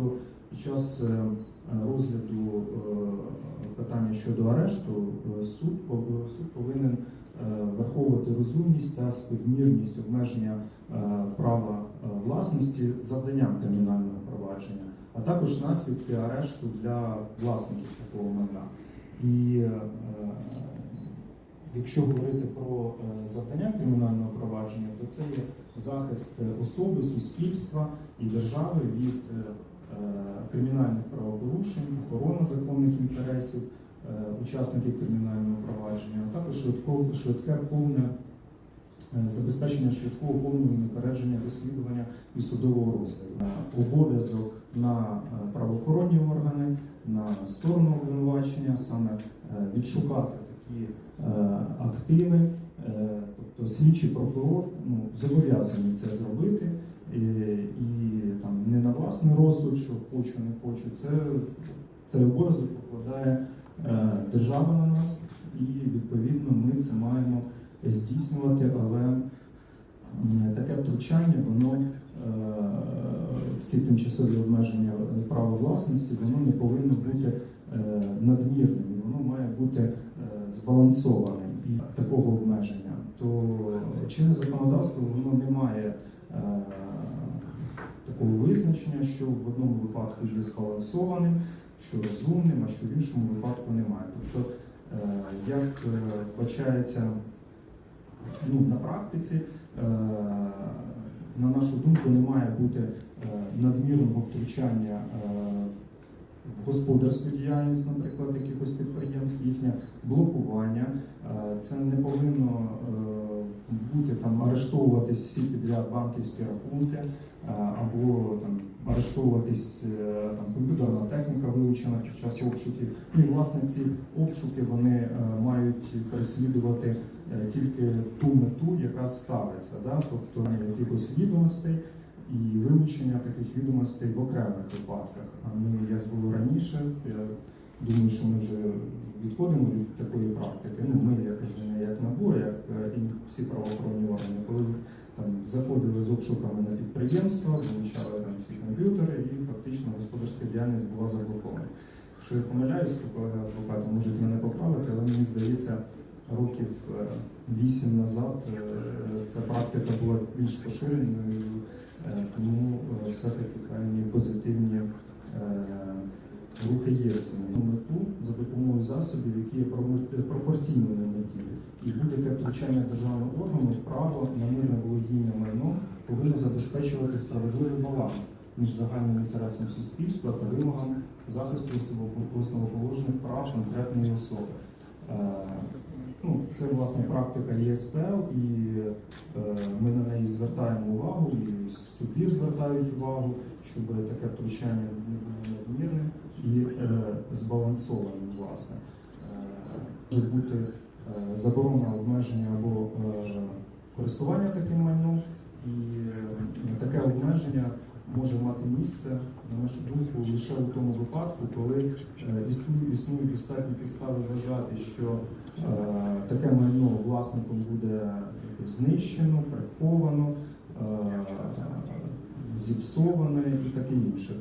Тобто під час е, розгляду е, питання щодо арешту е, суд, суд повинен враховувати розумність та співмірність обмеження права власності завданням кримінального провадження, а також наслідки арешту для власників такого майна. І якщо говорити про завдання кримінального провадження, то це є захист особи, суспільства і держави від кримінальних правопорушень, охорона законних інтересів е, учасників кримінального провадження, а також швидке повне е, забезпечення швидкого повного непередження розслідування і судового розгляду. Е, Обов'язок на е, правоохоронні органи, на сторону обвинувачення саме е, відшукати такі е, активи, е, тобто слідчий прокурор ну, зобов'язані це зробити. І, що хочу, не хочу. Це цей обов'язок покладає е, держава на нас, і відповідно ми це маємо здійснювати, але таке втручання, воно е, в ці тимчасові обмеження права власності, воно не повинно бути е, надмірним, воно має бути е, збалансованим і такого обмеження. То чинне законодавство воно не має е, визначення, що в одному випадку є збалансованим, що розумним, а що в іншому випадку немає. Тобто, е, як е, вбачається ну, на практиці, е, на нашу думку, не має бути надмірного втручання в господарську діяльність, наприклад, якихось підприємств, їхнє блокування. Це не повинно бути там арештовуватись всі підряд банківські рахунки е, або там арештовуватись е, там комп'ютерна техніка вилучена під час обшуків. Ну, І власне ці обшуки вони е, мають переслідувати тільки ту мету, яка ставиться, да? тобто якихось відомостей і вилучення таких відомостей в окремих випадках. А не як було раніше. Я думаю, що ми вже відходимо від такої практики. Ну, ми, я кажу, не як НАБУ, а як е, і всі правоохоронні органи, коли там обшуками на підприємства, вилучали там всі комп'ютери, і фактично господарська діяльність була заблокована. Якщо я помиляюсь, то колеги адвокати можуть мене поправити, але мені здається, років е, вісім назад е, ця практика була більш поширеною, е, тому е, все-таки певні позитивні е, рухи є в цьому мету за допомогою засобів, які є пропорційними меті. І будь-яке втручання державного органу право на мирне володіння майном повинно забезпечувати справедливий баланс між загальним інтересом суспільства та вимогами захисту основоположних прав конкретної особи. Е, Ну, це власне практика ЄСПЛ, і е, ми на неї звертаємо увагу, і суди звертають увагу, щоб таке втручання було надмірним і е, збалансованим, власне. Може бути заборона обмеження або користування таким майном, і е, таке обмеження може мати місце, на нашу думку, лише у тому випадку, коли е, існують, достатні підстави вважати, що е, таке майно власником буде знищено, приховано, зіпсоване і таке інше.